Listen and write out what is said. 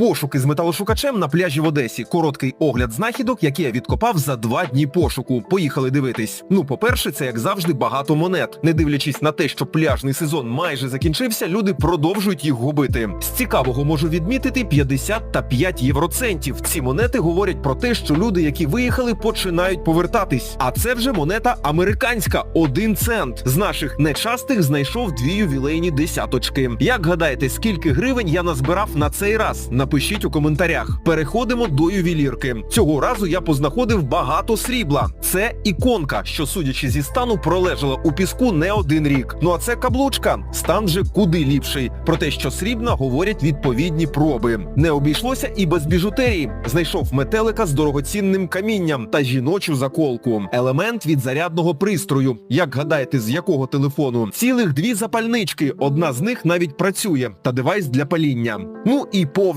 Пошуки з металошукачем на пляжі в Одесі. Короткий огляд знахідок, які я відкопав за два дні пошуку. Поїхали дивитись. Ну, по-перше, це як завжди багато монет. Не дивлячись на те, що пляжний сезон майже закінчився, люди продовжують їх губити. З цікавого можу відмітити 50 та 5 євроцентів. Ці монети говорять про те, що люди, які виїхали, починають повертатись. А це вже монета американська, один цент. З наших нечастих знайшов дві ювілейні десяточки. Як гадаєте, скільки гривень я назбирав на цей раз? Напишіть у коментарях. Переходимо до ювелірки. Цього разу я познаходив багато срібла. Це іконка, що, судячи зі стану, пролежала у піску не один рік. Ну а це каблучка. Стан же куди ліпший. Про те, що срібна, говорять відповідні проби. Не обійшлося і без біжутерії. Знайшов метелика з дорогоцінним камінням та жіночу заколку. Елемент від зарядного пристрою. Як гадаєте, з якого телефону? Цілих дві запальнички. Одна з них навіть працює, та девайс для паління. Ну і повна